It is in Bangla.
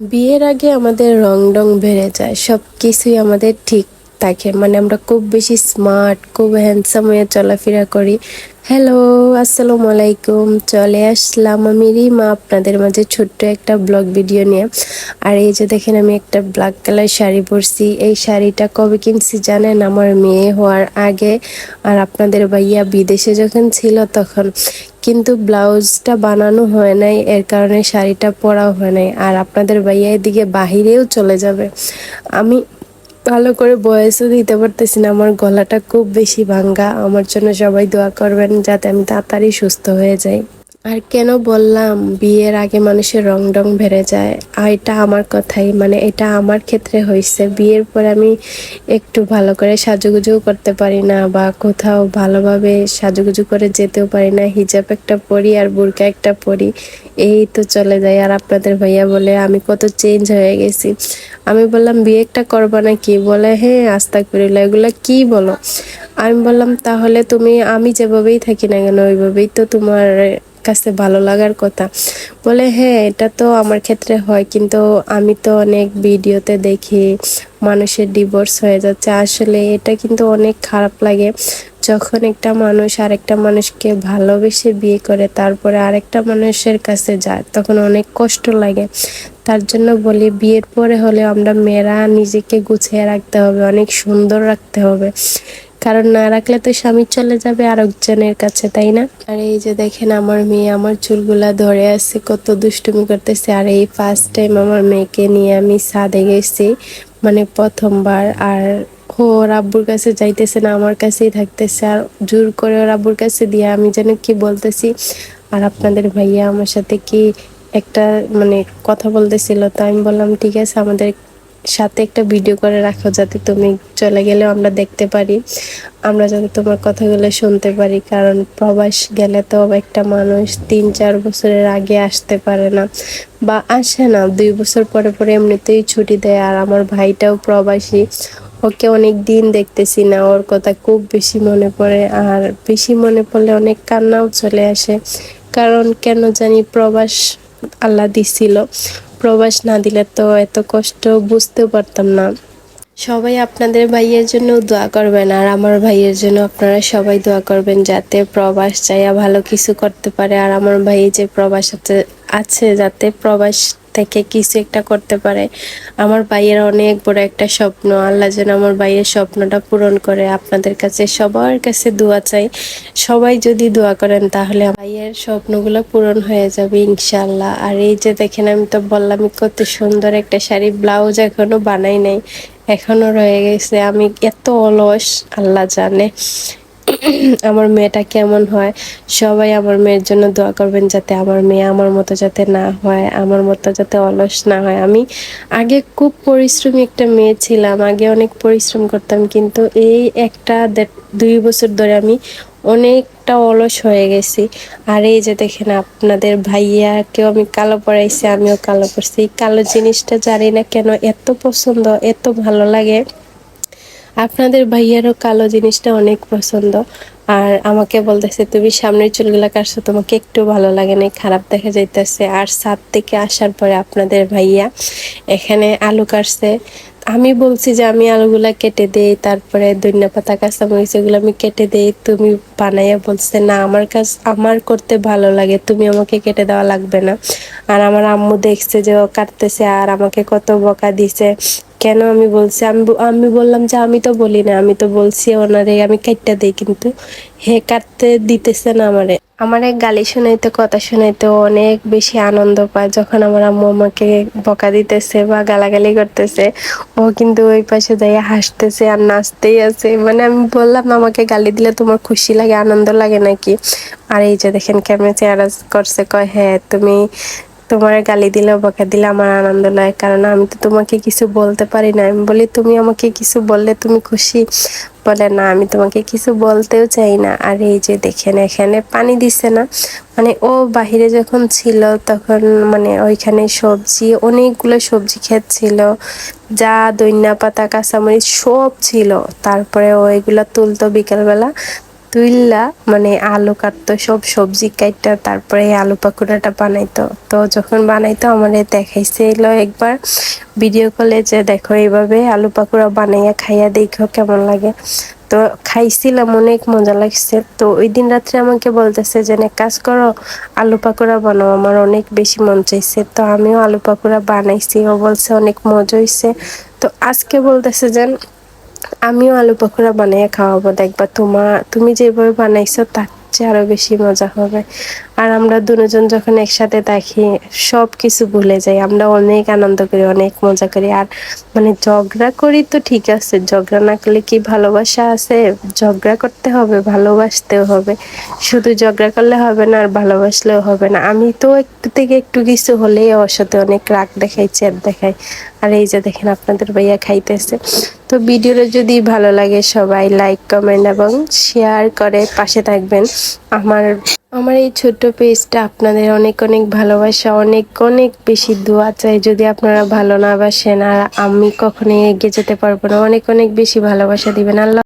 বিয়ের আগে আমাদের রং ডং বেড়ে যায় সব কিছুই আমাদের ঠিক থাকে মানে আমরা খুব বেশি স্মার্ট খুব হ্যান্ডসাম হয়ে চলাফেরা করি। হ্যালো আসসালামু আলাইকুম। চলে আসলাম আমি রিমা আপনাদের মাঝে ছোট্ট একটা ব্লগ ভিডিও নিয়ে। আর এই যে দেখেন আমি একটা ব্ল্যাক কালার শাড়ি পরছি। এই শাড়িটা কবে কিনছি জানেন? আমার মেয়ে হওয়ার আগে। আর আপনাদের ভাইয়া বিদেশে যখন ছিল তখন। কিন্তু ব্লাউজটা বানানো হয় নাই, এর কারণে শাড়িটা পরাও হয় নাই। আর আপনাদের ভাইয়া এদিকে বাহিরেও চলে যাবে। আমি ভালো করে বয়সও দিতে পারতেছি না, আমার গলাটা খুব বেশি ভাঙ্গা। আমার জন্য সবাই দোয়া করবেন যাতে আমি তাড়াতাড়ি সুস্থ হয়ে যাই। আর কেন বললাম, বিয়ের আগে মানুষের রং ডং বেড়ে যায়। আর এটা আমার কথাই মানে এটা আমার ক্ষেত্রে হয়েছে বিয়ের পর আমি একটু ভালো করে সাজুগুজুও করতে পারি না বা কোথাও ভালোভাবে সাজুগুজু করে যেতেও পারি না। হিজাব একটা পরি আর বুরকা একটা পরি, এই তো চলে যায়। আর আপনাদের ভাইয়া বলে, আমি কত চেঞ্জ হয়ে গেছি। আমি বললাম, বিয়ে একটা করবা না কি? বলে হ্যাঁ আস্তা করিল এগুলো কি বলো? আমি বললাম, তাহলে তুমি, আমি যেভাবেই থাকি না কেন, ওইভাবেই তো তোমার কাছে ভালো লাগার কথা। বলে হ্যাঁ এটা তো আমার ক্ষেত্রে হয়, কিন্তু আমি তো অনেক ভিডিওতে দেখি, মানুষের ডিভোর্স হয়ে যাচ্ছে। আসলে এটা কিন্তু অনেক খারাপ লাগে। যখন একটা মানুষ আরেকটা মানুষকে ভালোবেসে বিয়ে করে, তারপরে আরেকটা মানুষের কাছে যায়, তখন অনেক কষ্ট লাগে। তার জন্য বলি, বিয়ের পরে হলে আমরা মেয়েরা নিজেকে গুছিয়ে রাখতে হবে, অনেক সুন্দর রাখতে হবে। কারণ না রাখলে তো স্বামী চলে যাবে আরেকজনের কাছে, তাই না? আর এই যে দেখেন আমার মেয়ে, আমার চুলগুলা ধরে আছে, কত দুষ্টুমি করতেছে। আর এই ফার্স্ট টাইম আমার মেয়েকে নিয়ে আমি সাদে গেছি মানে প্রথমবার। আর ও ওর আব্বুর কাছে যাইতেছে না, আমার কাছেই থাকতেছে। আর জোর করে ওর আব্বুর কাছে দিয়ে আমি যেন কি বলতেছি, আর আপনাদের ভাইয়া আমার সাথে কি একটা মানে কথা বলতেছিল? তো আমি বললাম, ঠিক আছে, আমাদের সাথে একটা ভিডিও করে রাখো যাতে তুমি চলে গেলেও আমরা দেখতে পারি। আমরা যাতে তোমার কথাগুলো শুনতে পারি, কারণ প্রবাস গেলে তো একটা মানুষ তিন, চার বছরের আগে আসতে পারে না বা আসে না। দুই বছর পরে পরে এমনিতেই ছুটি দেয়। আর আমার ভাইটাও প্রবাসী। ওকে অনেক দিন দেখতেছি না, ওর কথা খুব বেশি মনে পড়ে। আর বেশি মনে পড়লে অনেক কান্নাও চলে আসে। কারণ কেন জানি প্রবাস আল্লাহ দিছিল। প্রবাস না দিলে তো এত কষ্ট বুঝতেও পারতাম না। সবাই আপনাদের ভাইয়ের জন্য দোয়া করবেন আর আমার ভাইয়ের জন্য আপনারা সবাই দোয়া করবেন যাতে প্রবাস চাইয়া ভালো কিছু করতে পারে। আর আমার ভাই যে প্রবাস আছে, যাতে প্রবাস থেকে কিছু একটা করতে পারে। আমার ভাইয়ের অনেক বড় একটা স্বপ্ন। আল্লাহ যেন আমার ভাইয়ের স্বপ্নটা পূরণ করে। আপনাদের কাছে, সবার কাছে দোয়া চাই। সবাই যদি দোয়া করেন, তাহলে ভাইয়ের স্বপ্নগুলো পূরণ হয়ে যাবে ইনশাল্লাহ আর এই যে দেখেন, আমি তো বললাম কত সুন্দর একটা শাড়ি, ব্লাউজ এখনও বানাই নাই। এখনও রয়ে গেছে। আমি এত অলস, আল্লাহ জানে। আমার মেয়েটা কেমন হয়? সবাই আমার মেয়ের জন্য দোয়া করবেন যাতে আমার মেয়ে আমার মতো যাতে না হয়, আমার মতো যাতে অলস না হয়। আমি আগে খুব পরিশ্রমী একটা মেয়ে ছিলাম, আগে অনেক পরিশ্রম করতাম, কিন্তু এই একটা দুই বছর ধরে আমি অনেকটা অলস হয়ে গেছি। আর এই যে দেখেন আপনাদের ভাইয়াকেও আমি কালো পড়াইছি আমিও কালো পড়ছি কালো জিনিসটা জানি না কেন এত পছন্দ, এত ভালো লাগে। আপনাদের ভাইয়ারও কালো জিনিসটা অনেক পছন্দ। আর আমাকে বলতেছে, তুমি সামনের চুলগুলা কাটছো, তোমাকে একটু ভালো লাগে না খারাপ দেখা যাইতেছে। আর সাত থেকে আসার পরে আপনাদের ভাইয়া এখানে আলু কাটছে। আমি বলছি যে, আমি আলুগুলা কেটে দেই, তারপরে ধনিয়া পাতা, কাঁচামরিচ এগুলো আমি কেটে দেই। তুমি বানাইয়া বলছে, না, আমার কাজ, আমার করতে ভালো লাগে, তুমি আমাকে কেটে দেওয়া লাগবে না। আর আমার আম্মু দেখছে যে, ও কাটতেছে, আর আমাকে কত বকা দিছে। কেন আমি বলছি? আমি আমি বললাম যে আমি তো বলি না, আমি তো বলছি ওনারে, আমি কাটটা দিই কিন্তু হে কাটতে দিতেছে না আমারে। আমার এক গালি শোনাইতে, কথা শোনাইতে অনেক বেশি আনন্দ পায় যখন আমার আম্মু আমাকে বকা দিতেছে বা গালাগালি করতেছে। ও কিন্তু ওই পাশে যাইয়া হাসতেছে আর নাচতেই আছে। মানে আমি বললাম আমাকে গালি দিলে তোমার খুশি লাগে, আনন্দ লাগে নাকি? আর এই যে দেখেন কেমন চেয়ারা করছে, কয় হ্যাঁ তুমি তোমার গালি দিলে, বকা দিলে আমার আনন্দ লাগে কারণ আমি তো তোমাকে কিছু বলতে পারি না আমি বলি, তুমি আমাকে কিছু বললে তুমি খুশি? বলে, না, আমি তোমাকে কিছু বলতেও চাই না। আর এই যে দেখেন, এখানে পানি দিছে না। মানে ও বাহিরে যখন ছিল, তখন মানে ওইখানে সবজি, অনেকগুলো সবজি ক্ষেত ছিল। যা দৈন্যা পাতা, কাঁচামরিচ সব ছিল। তারপরে ওইগুলো তুলতো বিকালবেলা। তুইল্লা মানে আলু কাটতো, সব সবজি কাটতো তারপরে আলু পাকোড়াটা বানাইতো। তো যখন বানাইতো আমাদের দেখাইছিল একবার ভিডিও কলে যে, দেখো, এইভাবে আলু পাকোড়া বানাইয়া খাইয়া দেখো কেমন লাগে। তো খাইছিলাম, অনেক মজা লাগছে। তো ওই দিন রাত্রে আমাকে বলতেছে যে এক কাজ করো, আলু পাকোড়া বানাও, আমার অনেক বেশি মন চাইছে। তো আমিও আলু পাকোড়া বানাইছি, ও বলছে অনেক মজা হইছে। তো আজকে বলতেছে যে আমিও আলু পকোড়া বানাইয়া খাওয়াবো, দেখবা তোমার তুমি যেভাবে বানাইছো, তার চেয়ে আরও বেশি মজা হবে। আর আমরা দুজন যখন একসাথে থাকি, সব কিছু ভুলে যাই। আমরা অনেক আনন্দ করি, অনেক মজা করি। আর মানে ঝগড়া করি তো ঠিক আছে, ঝগড়া না করলে কি ভালোবাসা আছে? ঝগড়া করতে হবে, ভালোবাসতেও হবে। শুধু ঝগড়া করলে হবে না, আর ভালোবাসলেও হবে না। আমি তো একটু থেকে একটু কিছু হলেই ওর সাথে অনেক রাগ দেখাই চেত দেখাই। আর এই যে দেখেন আপনাদের ভাইয়া খাইতেছে। তো ভিডিওটা যদি ভালো লাগে সবাই লাইক কমেন্ট এবং শেয়ার করে পাশে থাকবেন। আমার আমার এই ছোট্ট পেজটা আপনাদের অনেক অনেক ভালোবাসা, অনেক অনেক বেশি দোয়া চাই। যদি আপনারা ভালো না বাসেন, আর আমি কখনোই এগিয়ে যেতে পারব না। অনেক অনেক বেশি ভালোবাসা দিবেন। আল্লাহ